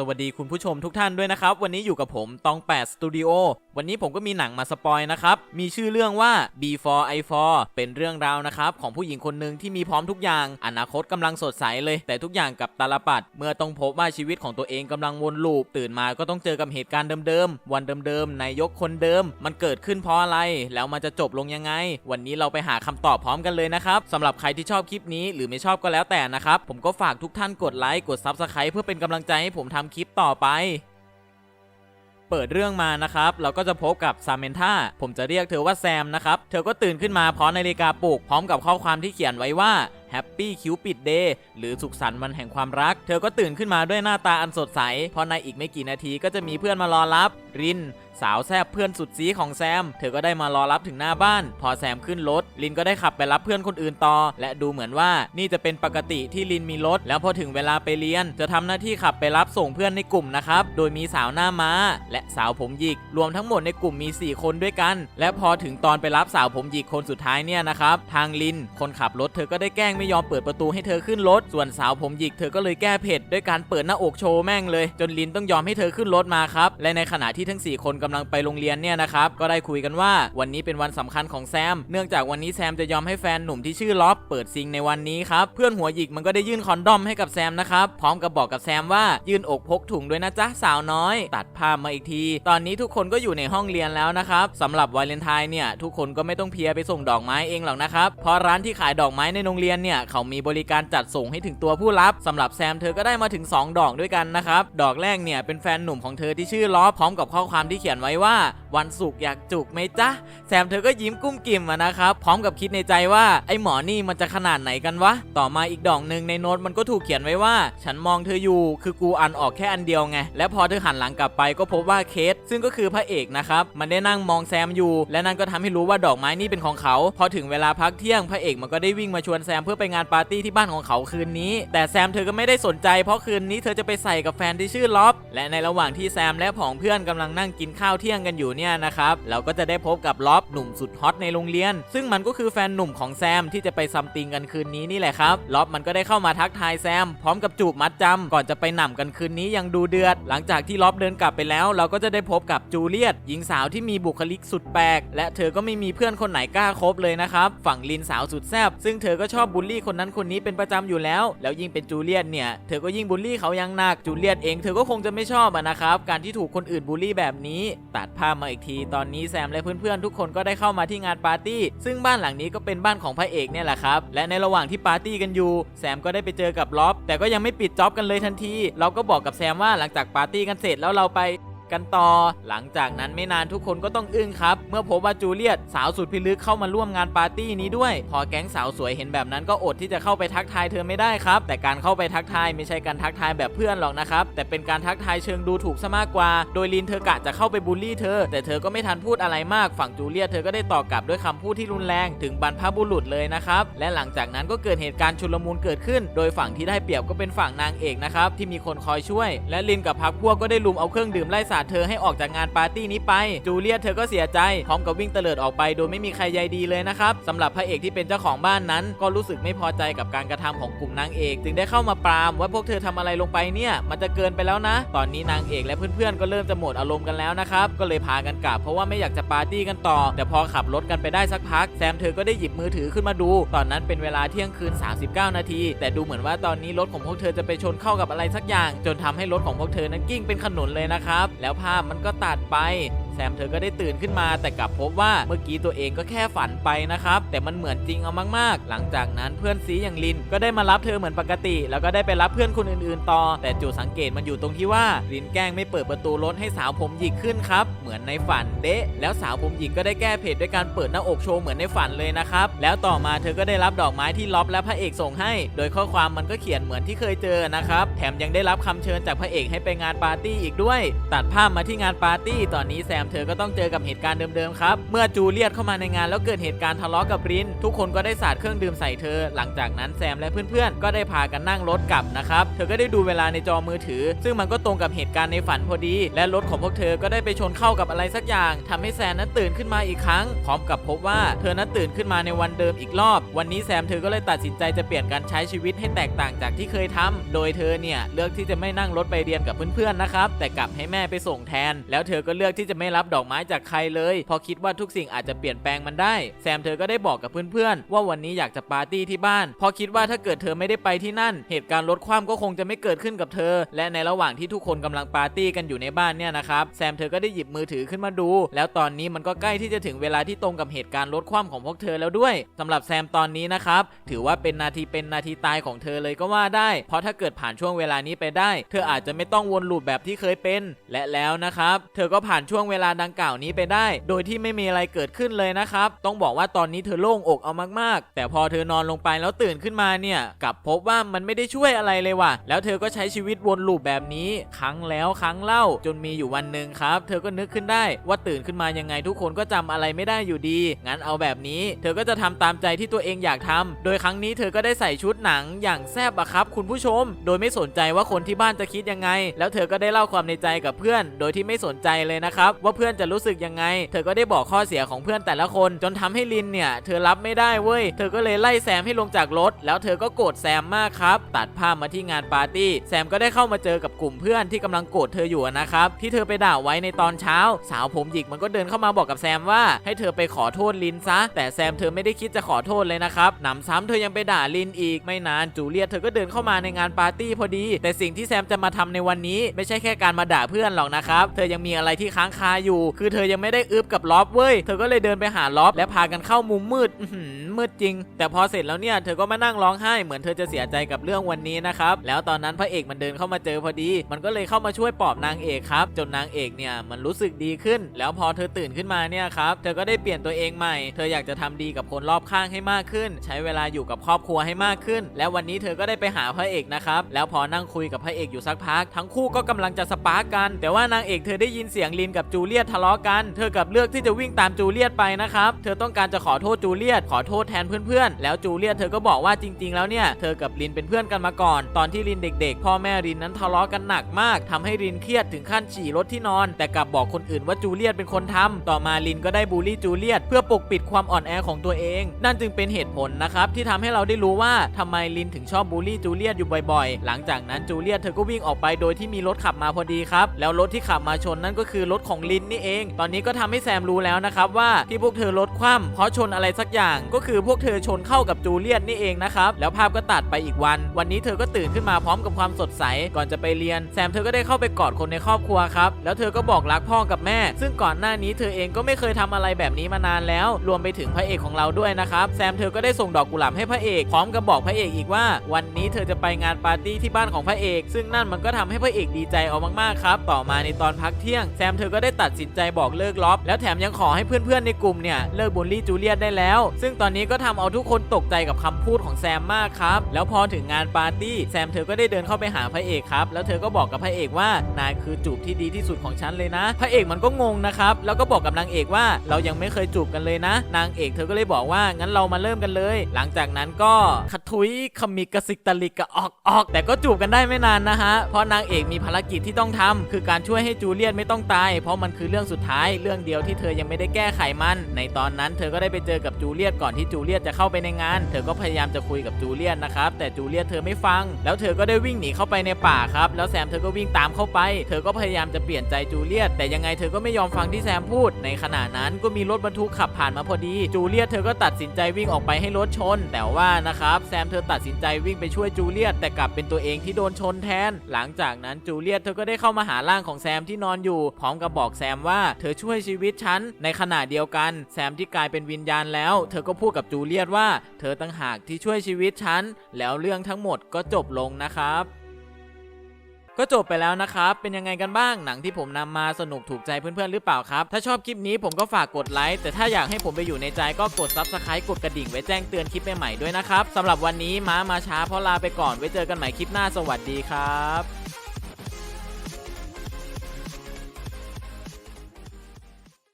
สวัสดีคุณผู้ชมทุกท่านด้วยนะครับ วันนี้อยู่กับผมตอง8 Studio วันนี้ผมก็มีหนังมาสปอยนะครับ มีชื่อเรื่องว่า Before I Fall เป็นเรื่องราวนะครับ ของผู้หญิงคนหนึ่งที่มีพร้อมทุกอย่าง อนาคตกำลังสดใสเลย แต่ทุกอย่างกับตาลปัด เมื่อต้องพบว่าชีวิตของตัวเองกำลังวนลูป ตื่นมาก็ต้องเจอกับเหตุการณ์เดิมๆ วันเดิมๆนายกคนเดิม มันเกิดขึ้นเพราะอะไร แล้วมันจะจบลงยังไง วันนี้เราไปหาคำตอบพร้อมกันเลยนะครับสำหรับใครที่ชอบคลิปนี้หรือไม่ชอบก็แล้วแต่นะครับผมก็ฝากทุกท่านกดไลค์กด Subscribe เพื่อเป็นกำลังใจให้ผมทำคลิปต่อไป เปิดเรื่องมานะครับ เราก็จะพบกับซามเมนธาผมจะเรียกเธอว่าแซมนะครับ เธอก็ตื่นขึ้นมาพร้อมนาฬิกาปลุกพร้อมกับข้อความที่เขียนไว้ว่า Happy Cupid Day หรือสุขสันต์วันแห่งความรัก เธอก็ตื่นขึ้นมาด้วยหน้าตาอันสดใส เพราะในอีกไม่กี่นาทีก็จะมีเพื่อนมารอรับ ริน สาวแซบเพื่อนสุดซีของแซม เธอก็ได้มารอรับถึงหน้าบ้าน พอแซมขึ้นรถ ลินก็ได้ขับไปรับเพื่อนคนอื่นต่อ และดูเหมือนว่านี่จะเป็นปกติที่ลินมีรถ แล้วพอถึงเวลาไปเรียน จะทำหน้าที่ขับไปรับส่งเพื่อนในกลุ่มนะครับ โดยมีสาวหน้าม้า และสาวผมหยิก รวมทั้งหมดในกลุ่มมี 4 คนด้วยกัน และพอถึงตอนไปรับสาวผมหยิกคนสุดท้ายเนี่ยนะครับ ทางลิน คนขับรถเธอก็ได้แกล้งไม่ยอมเปิดประตูให้เธอขึ้นรถ ส่วนสาวผมหยิกเธอก็เลยแก้เผ็ดด้วยการเปิดหน้าอกโชว์แม่งเลย จนลินต้องยอมให้เธอขึ้นรถมาครับ และในขณะที่ทั้ง 4 คนกำลังไปโรงเรียนเนี่ยนะครับ ก็ได้คุยกันว่าวันนี้เป็นวันสำคัญของแซม เนื่องจากวันนี้แซมจะยอมให้แฟนหนุ่มที่ชื่อล็อบเปิดซิงในวันนี้ครับ เพื่อนหัวหยิกมันก็ได้ยื่นคอนดอมให้กับแซมนะครับพร้อมกับบอกกับแซมว่ายื่นอกพกถุงด้วยนะจ๊ะสาวน้อย ตัดภาพมาอีกที ตอนนี้ทุกคนก็อยู่ในห้องเรียนแล้วนะครับสำหรับวาเลนไทน์เนี่ยทุกคนก็ไม่ต้องเพียไปส่งดอกไม้เองหรอกนะครับเพราะร้านที่ขายดอกไม้ในโรงเรียนเนี่ยเขามีบริการจัดส่งให้ถึงตัวผู้รับสำหรับแซมเธอก็ได้มาถึง 2 ดอกด้วยกันนะครับ ดอกแรกเนี่ยเป็นแฟนหนุ่มของเธอที่ชื่อล้อพร้อมกับข้อความที่เขียนไว้ว่า วันศุกร์อยากจุกไหมจ๊ะแซมเธอก็ยิ้มกุ้มกิ่มนะครับพร้อมกับคิดในใจว่าไอ้หมอนี่มันจะขนาดไหนกันวะต่อมาอีกดอกหนึ่งในโน้ตมันก็ถูกเขียนไว้ว่า ฉันมองเธออยู่คือกูอ่านออกแค่อันเดียวไงและพอเธอหันหลังกลับไปก็พบว่าเคส ซึ่งก็คือพระเอกนะครับมันได้นั่งมองแซมอยู่ และนั่นก็ทำให้รู้ว่าดอกไม้นี่เป็นของเขา พอถึงเวลาพักเที่ยงพระเอกมันก็ได้วิ่งมาชวนแซมเพื่อไปงานปาร์ตี้ที่บ้านของเขาคืนนี้ แต่แซมเธอก็ไม่ได้สนใจเพราะคืนนี้เธอจะไปใส่กับแฟนที่ชื่อล็อบ และในระหว่างที่แซมและผองเพื่อนกำลังนั่งกินข้าวเที่ยงกันอยู่เนี่ยนะครับเราก็จะได้พบกับล็อบหนุ่มสุดฮอตในโรงเรียน ซึ่งมันก็คือแฟนหนุ่มของแซมที่จะไปซัมติงกันคืนนี้นี่แหละครับล็อบมันก็ได้เข้ามาทักทายแซม พร้อมกับจูบมัดจำก่อนจะไปหน่ำกันคืนนี้ยังดูเดือด หลังจากที่ล็อบเดินกลับไปแล้ว เราก็จะได้พบกับจูเลียตหญิงสาวที่มีบุคลิกสุดแปลกและเธอก็ไม่มีเพื่อนคนไหนกล้าคบเลยนะครับฝั่งลินสาวสุดแซบซึ่งเธอก็ชอบบูลลี่คนนั้นคนนี้เป็นประจำอยู่แล้ว แล้วยิ่งเป็นจูเลียตเนี่ยเธอก็ยิ่งบูลลี่เขายังหนักจูเลียตเองเธอก็คงจะไม่ชอบอะนะครับการที่ถูกคนอื่นบูลลี่แบบนี้ตัดภาพมาอีกที ตอนนี้แซมและเพื่อนๆทุกคนก็ได้เข้ามาที่งานปาร์ตี้ ซึ่งบ้านหลังนี้ก็เป็นบ้านของพระเอกเนี่ยแหละครับและในระหว่างที่ปาร์ตี้กันอยู่แซมก็ได้ไปเจอกับล็อบแต่ก็ยังไม่ปิดจ็อบกันเลยทันที เราก็บอกกับแซมว่าหลังจากปาร์ตี้กันเสร็จแล้วเราไป กันต่อ หลังจากนั้นไม่นานทุกคนก็ต้องอึ้งครับ เมื่อพบว่าจูเลียตสาวสุดพิลึกเข้ามาร่วมงานปาร์ตี้นี้ด้วย พอแก๊งสาวสวยเห็นแบบนั้นก็อดที่จะเข้าไปทักทายเธอไม่ได้ครับ แต่การเข้าไปทักทายไม่ใช่การทักทายแบบเพื่อนหรอกนะครับ แต่เป็นการทักทายเชิงดูถูกซะมากกว่า โดยลินเธอกะจะเข้าไปบูลลี่เธอ แต่เธอก็ไม่ทันพูดอะไรมาก ฝั่งจูเลียตเธอก็ได้ตอบกลับด้วยคำพูดที่รุนแรงถึงบรรพบุรุษเลยนะครับ และหลังจากนั้นก็เกิดเหตุการณ์ชุลมุนเกิดขึ้น โดยฝั่งที่ได้เปรียบก็เป็นฝั่งนางเอกนะครับที่มีคนคอยช่วย และลินกับพักพวกก็ได้ลุมเอาเครื่องดื่มไล่สาดเธอให้ออกจากงานปาร์ตี้นี้ไป จูเลียตเธอก็เสียใจ พร้อมกับวิ่งเตลิดออกไป โดยไม่มีใครใยดีเลยนะครับสำหรับพระเอกที่เป็นเจ้าของบ้านนั้น ก็รู้สึกไม่พอใจกับการกระทำของกลุ่มนางเอก จึงได้เข้ามาปรามว่าพวกเธอทำอะไรลงไปเนี่ย มันจะเกินไปแล้วนะ ตอนนี้นางเอกและเพื่อนๆก็เริ่มจะหมดอารมณ์กันแล้วนะครับก็เลยพากันกลับเพราะว่าไม่อยากจะปาร์ตี้กันต่อ แต่พอขับรถกันไปได้สักพักแซมเธอก็ได้หยิบมือถือขึ้นมาดู ตอนนั้นเป็นเวลาเที่ยงคืน 39 นาที แต่ดูเหมือนว่าตอนนี้รถของพวกเธอจะไปชนเข้ากับอะไรสักอย่าง จนทำให้รถของพวกเธอนั้นกิ้งเป็นขนุนเลยนะครับแแล้วภาพมันก็ตัดไป แซมเธอก็ได้ตื่นขึ้นมาแต่กลับพบว่าเมื่อกี้ตัวเองก็แค่ฝันไปนะครับ แต่มันเหมือนจริงเอามากๆ หลังจากนั้นเพื่อนซีอย่างลินก็ได้มารับเธอเหมือนปกติ แล้วก็ได้ไปรับเพื่อนคนอื่นๆต่อ แต่จุดสังเกตมันอยู่ตรงที่ว่าลินแกล้งไม่เปิดประตูรถให้สาวผมหยิกขึ้นครับเหมือนในฝันเดะแล้วสาวผมหยิกก็ได้แก้เผ็ดด้วยการเปิดหน้าอกโชว์เหมือนในฝันเลยนะครับแล้วต่อมาเธอก็ได้รับดอกไม้ที่ล็อบและพระเอกส่งให้ โดยข้อความมันก็เขียนเหมือนที่เคยเจอนะครับแถมยังได้รับคำเชิญจากพระเอกให้ไปงานปาร์ตี้อีกด้วย ตัดภาพมาที่งานปาร์ตี้ตอนนี้แซมเธอก็ต้องเจอกับเหตุการณ์เดิมๆครับ เมื่อจูเลียตเข้ามาในงานแล้วเกิดเหตุการณ์ทะเลาะกับริน ทุกคนก็ได้สาดเครื่องดื่มใส่เธอ หลังจากนั้นแซมและเพื่อนๆ ก็ได้พากันนั่งรถกลับนะครับ เธอก็ได้ดูเวลาในจอมือถือ ซึ่งมันก็ตรงกับเหตุการณ์ในฝันพอดี และรถของพวกเธอก็ได้ไปชนเข้ากับอะไรสักอย่างทำให้แซมนั้นตื่นขึ้นมาอีกครั้ง พร้อมกับพบว่าเธอนั้นตื่นขึ้นมาในวันเดิมอีกรอบ วันนี้แซมเธอก็เลยตัดสินใจจะเปลี่ยนการใช้ชีวิตให้แตกต่างจากที่เคยทำโดยเธอเนี่ยเลือกที่จะไม่นั่งรถไปเรียนกับเพื่อนๆนะครับแต่กลับให้แม่ไปส่งแทน แล้วเธอก็เลือกที่จะไม่รับดอกไม้จากใครเลยพราะคิดว่าทุกสิ่งอาจจะเปลี่ยนแปลงมันได้ แซมเธอก็ได้บอกกับเพื่อนๆว่าวันนี้อยากจะปาร์ตี้ที่บ้านพราะคิดว่าถ้าเกิดเธอไม่ได้ไปที่นั่น เหตุการณ์รถคว่ำก็คงจะไม่เกิดขึ้นกับเธอ และในระหว่างที่ทุกคนกำลังปาร์ตี้กันอยู่ในบ้านเนี่ยนะครับแซมเธอก็ได้หยิบมือถือขึ้นมาดู แล้วตอนนี้มันก็ใกล้ที่จะถึงเวลาที่ตรงกับเหตุการณ์รถคว่ำของพวกเธอแล้วด้วยสำหรับแซมตอนนี้นะครับถือว่าเป็นนาทีเป็นนาทีตายของเธอเลยก็ว่าได้ เพราะถ้าเกิดผ่านช่วงเวลานี้ไปได้ เธออาจจะไม่ต้องวนลูปแบบที่เคยเป็น และแล้วนะครับ เธอก็ผ่านช่วงเวลาดังกล่าวนี้ไปได้ โดยที่ไม่มีอะไรเกิดขึ้นเลยนะครับ ต้องบอกว่าตอนนี้เธอโล่งอกเอามากๆ แต่พอเธอนอนลงไปแล้วตื่นขึ้นมาเนี่ยกลับพบว่ามันไม่ได้ช่วยอะไรเลยว่ะ แล้วเธอก็ใช้ชีวิตวนลูปแบบนี้ครั้งแล้วครั้งเล่าจนมีอยู่วันหนึ่งครับ เธอก็นึกขึ้นได้ว่าตื่นขึ้นมายังไงทุกคนก็จำอะไรไม่ได้อยู่ดี งั้นเอาแบบนี้ เธอก็จะทำตามใจที่ตัวเองอยากทำโดยครั้งนี้เธอก็ได้ใส่ชุดหนังอย่างแซบอะครับ คุณผู้ชม โดยไม่สนใจว่าคนที่บ้านจะคิดยังไง แล้วเธอก็ได้เล่าความในใจกับเพื่อน โดยที่ไม่สนใจเลยนะครับว่าเพื่อนจะรู้สึกยังไง เธอก็ได้บอกข้อเสียของเพื่อนแต่ละคน จนทำให้ลินเนี่ย เธอรับไม่ได้เว้ย เธอก็เลยไล่แซมให้ลงจากรถ แล้วเธอก็โกรธแซมมากครับ ตัดภาพมาที่งานปาร์ตี้ แซมก็ได้เข้ามาเจอกับกลุ่มเพื่อนที่กำลังโกรธเธออยู่นะครับ ที่เธอไปด่าไว้ในตอนเช้า สาวผมหยิกมันก็เดินเข้ามาบอกกับแซมว่า ให้เธอไปขอโทษลินซะ แต่แซมเธอไม่ได้คิดจะขอโทษเลยนะครับหนำซ้ำเธอยังไปด่าลินอีก ไม่นานจูเลียตเธอก็เดินเข้ามาในงานปาร์ตี้พอดี แต่สิ่งที่แซมจะมาทำในวันนี้ ไม่ใช่แค่การมาด่าเพื่อนหรอกนะครับ เธอยังมีอะไรที่ค้างคาอยู่ คือเธอยังไม่ได้อึบกับล็อบเว้ย เธอก็เลยเดินไปหาล็อบและพากันเข้ามุมมืดมืดจริง แต่พอเสร็จแล้วเนี่ยเธอก็มานั่งร้องไห้เหมือนเธอจะเสียใจกับเรื่องวันนี้นะครับ แล้วตอนนั้นพระเอกมันเดินเข้ามาเจอพอดี มันก็เลยเข้ามาช่วยปลอบนางเอกครับ จนนางเอกเนี่ยมันรู้สึกดีขึ้น แล้วพอเธอตื่นขึ้นมาเนี่ยครับ เธอก็ได้เปลี่ยนตัวเองใหม่ เธออยากจะทำดีกับคนรอบข้างให้มากขึ้น ใช้เวลาอยู่กับครอบครัวให้มากขึ้น แล้ววันนี้เธอก็ได้ไปหาพระเอกนะครับ แล้วพอนั่งคุยกับพระเอกอยู่สักพัก ทั้งคู่ก็กำลังจะสปาร์กกัน แต่ว่านางเอกเธอได้ยินเสียงลินกับจูเลียตทะเลาะกัน เธอกับเลือกที่จะวิ่งตามจูเลียตไปนะครับ เธอต้องการจะขอโทษจูเลียตขอโทษแทนเพื่อนๆ แล้วจูเลียตเธอก็บอกว่าจริง ๆ แล้วเนี่ย เธอกับลินเป็นเพื่อนกันมาก่อน ตอนที่ลินเด็ก ๆ พ่อแม่ลินนั้นทะเลาะกันหนักมากทำให้ลินเครียดถึงขั้นฉี่รถที่นอน แต่กลับบอกคนอื่นว่าจูเลียตเป็นคนทำต่อมาลินก็ได้บูลลี่จูเลียตเพื่อปกปิดความอ่อนแอของตัวเอง นั่นจึงเป็นเหตุผลนะครับที่ทำให้เราได้รู้ว่าทำไมลินถึงชอบบูลลี่จูเลียตอยู่บ่อยๆ หลังจากนั้นจูเลียตเธอก็วิ่งออกไปโดยที่มีรถขับมาพอดีครับแล้วรถที่ขับมาชนนั่นก็คือรถของลินนี่เอง ตอนนี้ก็ทำให้แซมรู้แล้วนะครับว่าที่พวกเธอรถคว่ำเพราะชนอะไรสักอย่าง ก็คือพวกเธอชนเข้ากับจูเลียตนี่เองนะครับ แล้วภาพก็ตัดไปอีกวัน วันนี้เธอก็ตื่นขึ้นมาพร้อมกับความสดใส ก่อนจะไปเรียน แซมเธอก็ได้เข้าไปกอดคนในครอบครัวครับ แล้วเธอก็บอกรักพ่อกับแม่ ซึ่งก่อนหน้านี้เธอเองก็ไม่เคยทำอะไรแบบนี้มานานแล้ว รวมไปถึงพระเอกของเราด้วยนะครับ แซมเธอก็ได้ส่งดอกกุหลาบให้พระเอก พร้อมกับบอกพระเอกอีกว่า วันนี้เธอจะไปงานปาร์ตี้ที่บ้านของพระเอก ซึ่งนั่นมันก็ทำให้พระเอกดีใจเอามากๆครับ ต่อมาในตอนพักเที่ยง แซมเธอก็ได้ตัดดสินใจบอกเลิกล็อบแล้วแถมยังขอให้เพื่อนๆในกลุ่มเนี่ยเลิกบูลลี่จูเลียตได้แล้ว ซึ่งตอนนี้ก็ทำเอาทุกคนตกใจกับคำพูดของแซมมากครับ แล้วพอถึงงานปาร์ตี้แซมเธอก็ได้เดินเข้าไปหาพระเอกครับแล้วเธอก็บอกกับพระเอกว่านายคือจูบที่ดีที่สุดของฉันเลยนะ พระเอกมันก็งงนะครับแล้วก็บอกกับนางเอกว่าเรายังไม่เคยจูบกันเลยนะ นางเอกเธอก็เลยบอกว่างั้นเรามาเริ่มกันเลย หลังจากนั้นก็ขทุยขมิกกระสิกตะลิกกระออกออกแต่ก็จูบกันได้ไม่นานนะฮะเพราะนางเอกมีภารกิจที่ต้องทำคือการช่วยให้จูเลียตไม่ต้องตาย เพราะมันคือเรื่องสุดท้ายเรื่องเดียวที่เธอยังไม่ได้แก้ไขมัน ในตอนนั้นเธอก็ได้ไปเจอกับจูเลียตก่อนที่จูเลียตจะเข้าไปในงาน เธอก็พยายามจะคุยกับจูเลียตนะครับแต่จูเลียตเธอไม่ฟัง แล้วเธอก็ได้วิ่งหนีเข้าไปในป่าครับแล้วแซมเธอก็วิ่งตามเข้าไป เธอก็พยายามจะเปลี่ยนใจจูเลียตแต่ยังไงเธอก็ไม่ยอมฟังที่แซมพูด ในขณะนั้นก็มีรถบรรทุกขับผ่านมาพอดี จูเลียตเธอก็ตัดสินใจวิ่งออกไปให้รถชน แต่ว่านะครับแซมเธอตัดสินใจวิ่งไปช่วยจูเลียตแต่กลับเป็นตัวเองที่โดนชนแทน หลังจากนั้นจูเลียตเธอก็ได้เข้ามาหาร่างของแซมที่นอนอยู่พร้อมกับบอกแซมว่าเธอช่วยชีวิตฉันในขณะเดียวกัน แซมที่กลายเป็นวิญญาณแล้ว เธอก็พูดกับจูเลียตว่า เธอตั้งหากที่ช่วยชีวิตฉันแล้วเรื่องทั้งหมดก็จบลงนะครับก็จบไปแล้วนะครับ เป็นยังไงกันบ้าง หนังที่ผมนำมาสนุกถูกใจเพื่อนๆ หรือเปล่าครับ ถ้าชอบคลิปนี้ผมก็ฝากกดไลค์ แต่ถ้าอยากให้ผมไปอยู่ในใจก็กด Subscribe กดกระดิ่งไว้แจ้งเตือนคลิปใหม่ๆด้วยนะครับสำหรับวันนี้ม้ามาช้าเพราะลาไปก่อน ไว้เจอกันใหม่คลิปหน้า สวัสดีครับ